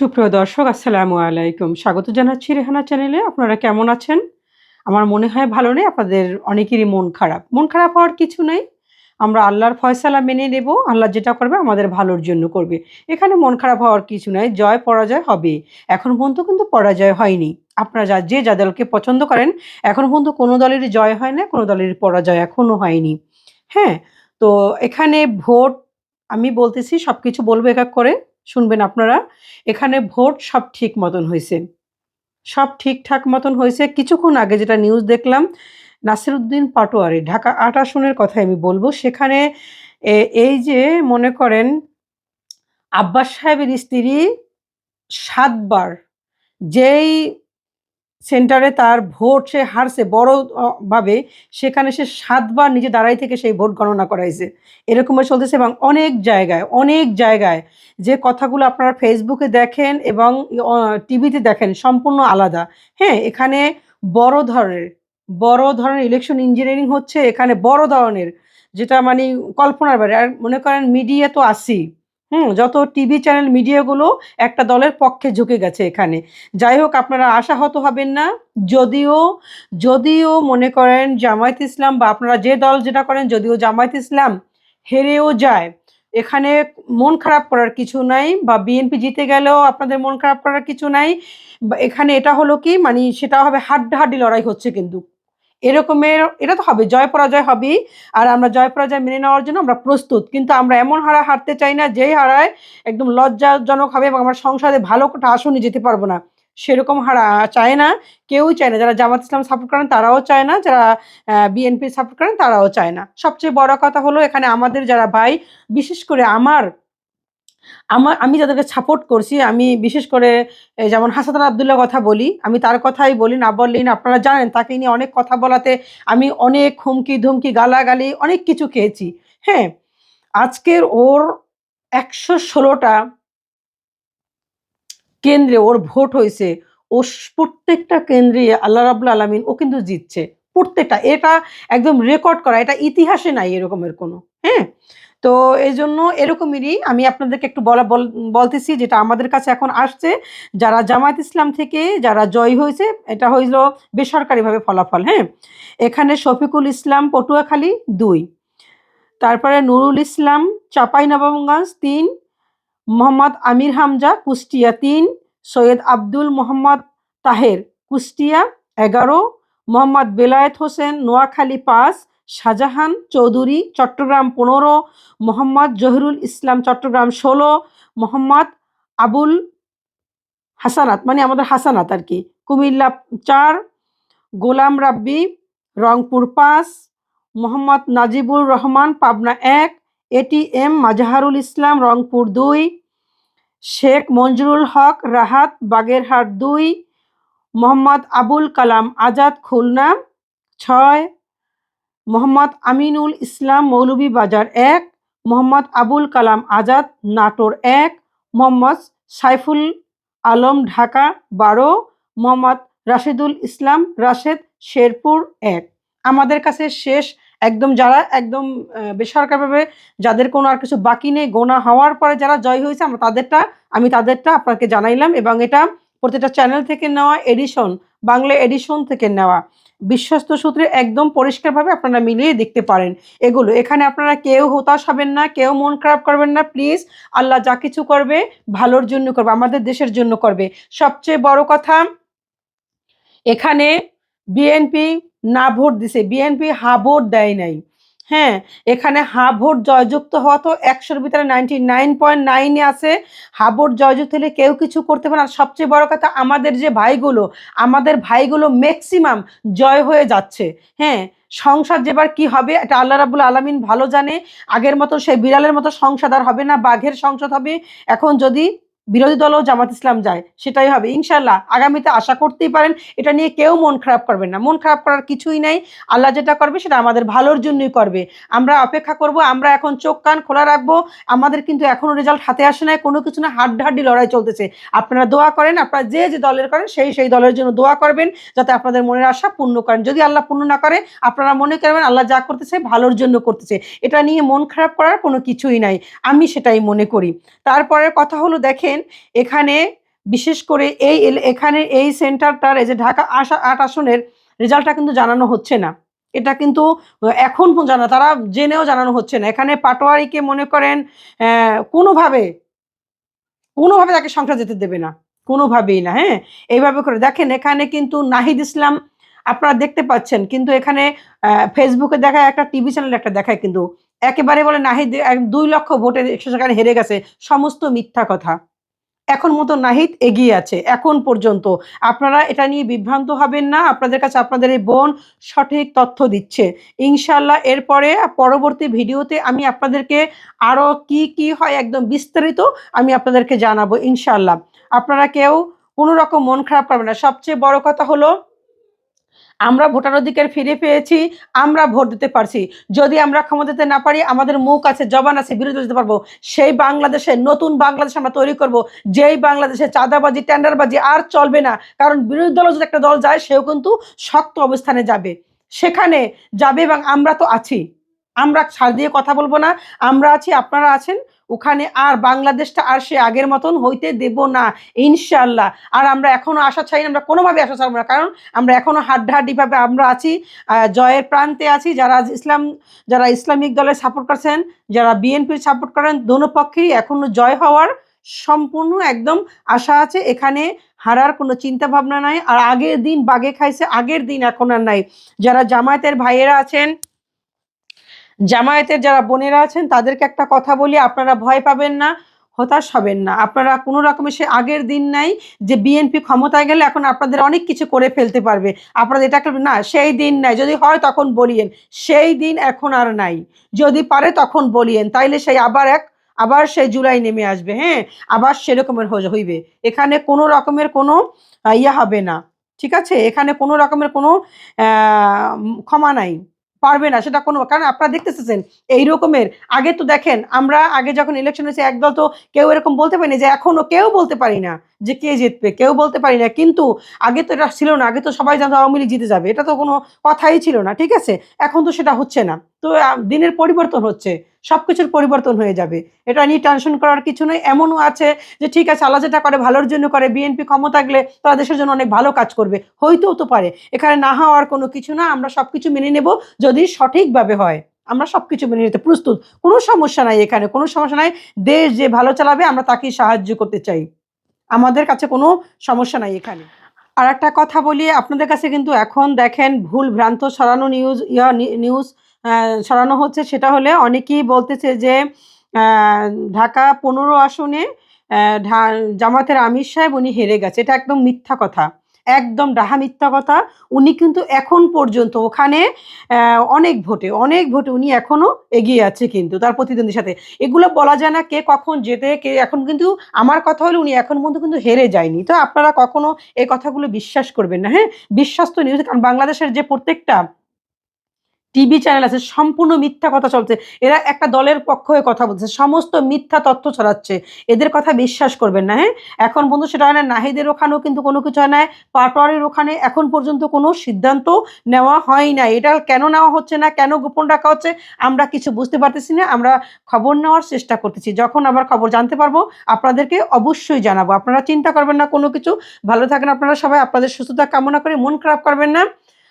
সুপ্রিয় দর্শক, আসসালামু আলাইকুম। স্বাগত জানাচ্ছি রেহানা চ্যানেলে। আপনারা কেমন আছেন? আমার মনে হয় ভালো নেই, আপনাদের অনেকেরই মন খারাপ। মন খারাপ হওয়ার কিছু নেই। আমরা আল্লাহর ফয়সালা মেনে নেব, আল্লাহ যেটা করবে আমাদের ভালোর জন্য করবে। এখানে মন খারাপ হওয়ার কিছু নাই, জয় পরাজয় হবে। এখন পর্যন্ত কিন্তু পরাজয় হয়নি। আপনারা যা যে যা দলকে পছন্দ করেন, এখন পর্যন্ত কোনো দলের জয় হয় না, কোনো দলের পরাজয় এখনও হয়নি। হ্যাঁ তো এখানে ভোট, আমি বলতেছি সব কিছু বলব এক এক করে। শুনবেন আপনারা। এখানে ভোট সব ঠিক মতন হয়েছে সব ঠিকঠাক মতন হয়েছে কিছুক্ষণ আগে যেটা নিউজ দেখলাম, নাসিরুদ্দিন পাটোয়ারি, ঢাকা আট আসনের কথা আমি বলব। সেখানে এই যে মনে করেন, আব্বাস সাহেবের স্ত্রী সাতবার যেই সেন্টারে তার ভোট সে হারছে বড় ভাবে সেখানে সে সাতবার নিজে দাঁড়াই থেকে সেই ভোট গণনা করাইছে। এরকমভাবে চলতেছে এবং অনেক জায়গায় অনেক জায়গায় যে কথাগুলো আপনারা ফেসবুকে দেখেন এবং টিভিতে দেখেন সম্পূর্ণ আলাদা। হ্যাঁ এখানে বড় ধরনের বড় ধরনের ইলেকশন ইঞ্জিনিয়ারিং হচ্ছে এখানে বড় ধরনের, যেটা মানে কল্পনার বাইরে। আর মনে করেন মিডিয়া তো আসি হুম, যত টিভি চ্যানেল মিডিয়াগুলো একটা দলের পক্ষে ঝুঁকে গেছে এখানে। যাই হোক আপনারা আশাহত হবেন না। যদিও যদিও মনে করেন জামায়াত ইসলাম বা আপনারা যে দল যেটা করেন, যদিও জামায়াত ইসলাম হেরেও যায়। এখানে মন খারাপ করার কিছু নাই বা বিএনপি জিতে গেলেও আপনাদের মন খারাপ করার কিছু নাই। এখানে এটা হলো কি? মানে সেটা হবে হাড্ডাহাড্ডি লড়াই হচ্ছে কিন্তু। এরকমের, এটা তো হবে, জয় পরাজয় হবেই। আর আমরা জয় পরাজয় মেনে নেওয়ার জন্য আমরা প্রস্তুত। কিন্তু আমরা এমন হারা হারতে চাই না, যেই হারায় একদম লজ্জাজনক হবে এবং আমরা সংসদে ভালো একটা আসনে যেতে পারব না। সেরকম হারা চায় না কেউই চায় না। যারা জামাত ইসলাম সাপোর্ট করেন তারাও চায় না, যারা বিএনপি সাপোর্ট করেন তারাও চায় না। সবচেয়ে বড় কথা হলো এখানে আমাদের যারা ভাই, বিশেষ করে আমার আমার, আমি যাদেরকে সাপোর্ট করছি, আমি বিশেষ করে যেমন হাসান আবদুল্লাহ কথা বলি, আমি তার কথাই বলি, না বললেন আপনারা জানেন, তাকে নিয়ে অনেক কথা বলাতে আমি অনেক হুমকি ধুমকি, গালাগালি, অনেক কিছু খেয়েছি। হ্যাঁ আজকের ওর একশো ষোলোটা কেন্দ্রে ওর ভোট হয়েছে, ও প্রত্যেকটা কেন্দ্রে আল্লাহ রাবুল আলমিন, ও কিন্তু জিতছে, প্রত্যেকটা। এটা একদম রেকর্ড করা, এটা ইতিহাসে নাই এরকমের কোনো। হ্যাঁ তো এই জন্য এরকমেরই আমি আপনাদেরকে একটু বলা, বল- বলতেছি যেটা আমাদের কাছে এখন আসছে। যারা জামায়াত ইসলাম থেকে যারা জয় হয়েছে, এটা হইল বেসরকারিভাবে ফলাফল হ্যাঁ? এখানে শফিকুল ইসলাম পটুয়াখালী দুই, তারপরে নুরুল ইসলাম চাঁপাইনবাবগঞ্জ তিন, মোহাম্মদ আমির হামজা কুষ্টিয়া তিন, সৈয়দ আব্দুল মোহাম্মদ তাহের কুষ্টিয়া এগারো, মোহাম্মদ বেলায়েত হোসেন নোয়াখালী পাঁচ শাহজাহান চৌধুরী, চট্টগ্রাম পনেরো, মোহাম্মদ জহিরুল ইসলাম চট্টগ্রাম ষোলো, মোহাম্মদ আবুল হাসানাত মানে আমাদের হাসানাত আর কি। কুমিল্লা চার, গোলাম রাব্বি, রংপুর পাঁচ, মোহাম্মদ নাজিবুর রহমান পাবনা এক এটিএম মাজাহারুল ইসলাম রংপুর দুই, শেখ মঞ্জুরুল হক রাহাত বাগেরহাট দুই, মোহাম্মদ আবুল কালাম আজাদ খুলনা ছয় মোহাম্মদ আমিনুল ইসলাম মৌলভীবাজার এক, মোহাম্মদ আবুল কালাম আজাদ নাটোর এক, মোহাম্মদ সাইফুল আলম ঢাকা বারো, মোহাম্মদ রাশেদুল ইসলাম রাশেদ শেরপুর এক। আমাদের কাছে শেষ, একদম যারা একদম বেসরকারিভাবে যাদের কোনো আর কিছু বাকি নেই, গোনা হওয়ার পরে যারা জয় হয়েছে, আমরা তাদেরটা, আমি তাদেরটা আপনাকে জানাইলাম এবং এটা প্রতিটা চ্যানেল থেকে নেওয়া, এডিশন, বাংলা এডিশন থেকে নেওয়া। বিশ্বস্ত সূত্রে একদম পরিষ্কারভাবে আপনারা মিলিয়ে দেখতে পারেন। এগুলো, এখানে আপনারা কেউ হতাশ হবেন না, কেউ মন খারাপ করবেন না প্লিজ আল্লাহ যা কিছু করবে, ভালোর জন্য করবে, আমাদের দেশের জন্য করবে। সবচেয়ে বড় কথা, এখানে বিএনপি না ভোট দিছে, বিএনপি হা ভোট দেয় নাই। হ্যাঁ এখানে হা ভোট জয়যুক্ত হওয়া তো একশোর ভিতরে নাইনটি নাইন পয়েন্ট নাইনে আছে। হা ভোট জয়যুক্ত হলে কেউ কিছু করতে পারে আর সবচেয়ে বড় কথা, আমাদের যে ভাইগুলো, আমাদের ভাইগুলো ম্যাক্সিমাম জয় হয়ে যাচ্ছে। হ্যাঁ সংসার যেবার কি হবে, এটা আল্লাহ রাবুল আলমিন ভালো জানে। আগের মতো সেই বিড়ালের মতো সংসার আর হবে না, বাঘের সংসদ হবে। এখন যদি বিরোধী দলও জামাত ইসলাম যায়, সেটাই হবে। ইনশাল্লাহ আগামীতে আশা করতেই পারেন, এটা নিয়ে কেউ মন খারাপ করবেন না। মন খারাপ করার কিছুই নাই। আল্লাহ যেটা করবে সেটা আমাদের ভালোর জন্যই করবে। আমরা অপেক্ষা করব, আমরা এখন চোখ কান খোলা রাখব। আমাদের কিন্তু এখনও রেজাল্ট হাতে আসে নাই, কোনো কিছু না, হাড্ডাহাড্ডি লড়াই চলতেছে। আপনারা দোয়া করেন, আপনারা যে যে দলের করেন, সেই সেই দলের জন্য দোয়া করবেন, যাতে আপনাদের মনের আশা পূর্ণ করেন। যদি আল্লাহ পূর্ণ না করে, আপনারা মনে করবেন আল্লাহ যা করতেছে, ভালোর জন্য করতেছে। এটা নিয়ে মন খারাপ করার কোনো কিছুই নাই। আমি সেটাই মনে করি। তারপরে কথা হলো দেখেন এখানে বিশেষ করে এই এখানে এই সেন্টারটার এই যে ঢাকা আশা, আট আসনের রেজাল্টটা কিন্তু জানানো হচ্ছে না। এটা কিন্তু এখন জানা, তারা জেনেও জানানো হচ্ছে না। এখানে পাটোয়ারিকে মনে করেন কোনোভাবে কোনোভাবে তাকে সংসার যেতে দেবে না। কোনোভাবেই না হ্যাঁ? এইভাবে করে। দেখেন, এখানে কিন্তু নাহিদ ইসলাম, আপনারা দেখতে পাচ্ছেন, কিন্তু এখানে ফেসবুকে দেখায়, একটা টিভি চ্যানেল একটা দেখায় কিন্তু। একেবারে বলে নাহিদ দুই লক্ষ ভোটে সেখানে হেরে গেছে। সমস্ত মিথ্যা কথা। এখন মতো নাহিদ এগিয়ে আছে, এখন পর্যন্ত। আপনারা এটা নিয়ে বিভ্রান্ত হবেন না, আপনাদের কাছে আপনাদের এই বোন সঠিক তথ্য দিচ্ছে। ইনশাল্লাহ এরপরে পরবর্তী ভিডিওতে আমি আপনাদেরকে আরও কি কি হয় একদম বিস্তারিত আমি আপনাদেরকে জানাব ইনশাল্লাহ আপনারা কেউ কোনো রকম মন খারাপ করবেন না। সবচেয়ে বড় কথা হলো আমরা ভোটার অধিকার ফিরে পেয়েছি, আমরা ভোট দিতে পারছি। যদি আমরা ক্ষমতা দিতে না পারি, আমাদের মুখ আছে, জবান আছে, বিরোধী দিতে পারব। সেই বাংলাদেশে, নতুন বাংলাদেশ আমরা তৈরি করব। যেই বাংলাদেশে চাঁদাবাজি, টেন্ডারবাজি আর চলবে না, কারণ বিরোধী দল যদি একটা দল যায়, সেও কিন্তু শক্ত অবস্থানে যাবে। সেখানে যাবে এবং আমরা তো আছি। আমরা ছাড় দিয়ে কথা বলব না। আমরা আছি, আপনারা আছেন। ওখানে আর বাংলাদেশটা আর সে আগের মতন হইতে দেব না ইনশাল্লাহ আর আমরা এখনও আশা চাই আমরা কোনোভাবে আশা ছাড়বো না, কারণ আমরা এখনও হাড্ডাহাড্ডিভাবে আমরা আছি জয়ের প্রান্তে আছি, যারা ইসলাম, যারা ইসলামিক দলের সাপোর্ট করছেন, যারা বিএনপির সাপোর্ট করেন, দোনো পক্ষেই এখনও জয় হওয়ার সম্পূর্ণ একদম আশা আছে, এখানে হারার কোনো চিন্তা ভাবনা নাই, আর আগের দিন বাগে খাইছে, আগের দিন এখন আর নাই। যারা জামায়াতের ভাইয়েরা আছেন জামায়াতের যারা বোনেরা আছেন, তাদেরকে একটা কথা বলি, আপনারা ভয় পাবেন না, হতাশ হবেন না। আপনারা কোনো রকমের সে আগের দিন নাই যে বিএনপি ক্ষমতায় গেলে এখন আপনাদের অনেক কিছু করে ফেলতে পারবে। আপনাদের এটা না, সেই দিন নাই। যদি হয় তখন বলিয়েন। সেই দিন এখন আর নাই। যদি পারে তখন বলিয়েন। তাইলে সেই আবার এক, আবার সেই জুলাই নেমে আসবে হ্যাঁ? আবার সেরকমের হইবে। এখানে কোনো রকমের কোনো ইয়া হবে না। ঠিক আছে? এখানে কোনো রকমের কোনো ক্ষমা নাই। পারবে না, সেটা কোনো কারণ আপনারা দেখতেছেন, এই রকমের। আগে তো দেখেন, আমরা আগে যখন ইলেকশন হয়েছে, একদল তো কেউ এরকম বলতে পারিনি যে এখনও কেউ বলতে পারি না। যে কে জিতবে? কেউ বলতে পারি না। কিন্তু আগে তো এটা ছিল না, আগে তো সবাই জানতো আওয়ামী লীগ জিতে যাবে। এটা তো কোনো কথাই ছিল না, ঠিক আছে? এখন তো সেটা হচ্ছে না। তো দিনের পরিবর্তন হচ্ছে সব কিছুর পরিবর্তন হয়ে যাবে। এটা নিয়ে টেনশন করার কিছু নয় এমনও আছে যে, ঠিক আছে, আল্লাহ যেটা করে ভালোর জন্য করে বিএনপি ক্ষমতা গেলে তারা দেশের জন্য অনেক ভালো কাজ করবে। হইতেও তো পারে। এখানে না হওয়ার কোনো কিছু না, আমরা সব কিছু মেনে নেব যদি সঠিকভাবে হয়। আমরা সব কিছু মেনে নিতে প্রস্তুত। কোনো সমস্যা নাই এখানে। কোনো সমস্যা নাই। দেশ যে ভালো চালাবে, আমরা তাকেই সাহায্য করতে চাই। আমাদের কাছে কোনো সমস্যা নাই এখানে। আর একটা কথা বলি, আপনাদের কাছে কিন্তু এখন দেখেন ভুল ভ্রান্ত ছড়ানো নিউজ ইয়া নিউজ সরানো হচ্ছে, সেটা হলে অনেকেই বলতেছে যে ঢাকা পনেরো আসনে জামাতের আমির সাহেব উনি হেরে গেছে। এটা একদম মিথ্যা কথা। একদম ডাহা মিথ্যা কথা। উনি কিন্তু এখন পর্যন্ত ওখানে অনেক ভোটে অনেক ভোটে উনি এখনও এগিয়ে আছে কিন্তু তার প্রতিদ্বন্দ্বীর সাথে। এগুলো বলা যায় না কে কখন যেতে কে এখন কিন্তু আমার কথা হলো উনি এখন পর্যন্ত কিন্তু হেরে যায়নি। তো আপনারা কখনো এই কথাগুলো বিশ্বাস করবেন না হ্যাঁ? বিশ্বাস তো নিউজ কারণ বাংলাদেশের যে প্রত্যেকটা টিভি চ্যানেল আছে, সম্পূর্ণ মিথ্যা কথা চলছে। এরা একটা দলের পক্ষ হয়ে কথা বলছে, সমস্ত মিথ্যা তথ্য ছড়াচ্ছে। এদের কথা বিশ্বাস করবেন না হ্যাঁ? এখন বন্ধু সেটা হয় না, নাহিদের ওখানেও কিন্তু কোনো কিছু হয় না, পাটোয়ারির ওখানে এখন পর্যন্ত কোনো সিদ্ধান্ত নেওয়া হয় না। এটা কেন নেওয়া হচ্ছে না, কেন গোপন রাখা হচ্ছে, আমরা কিছু বুঝতে পারতেছি না, আমরা খবর নেওয়ার চেষ্টা করতেছি। যখন আবার খবর জানতে পারব, আপনাদেরকে অবশ্যই জানাব। আপনারা চিন্তা করবেন না, কোনো কিছু। ভালো থাকেন আপনারা সবাই, আপনাদের সুস্থতা কামনা করে মন খারাপ করবেন না।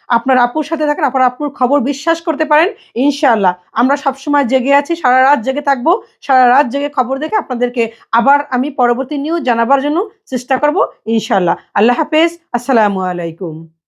আপনার আপুর সাথে থাকেন, আপনার আপুর খবর বিশ্বাস করতে পারেন, ইনশাআল্লাহ। আমরা সবসময় জেগে আছি, সারা রাত জেগে থাকব, সারা রাত জেগে খবর দেখে আপনাদেরকে আবার আমি পরবর্তী নিউজ জানাবার জন্য চেষ্টা করব, ইনশাআল্লাহ। আল্লাহ হাফেজ, আসসালামু আলাইকুম।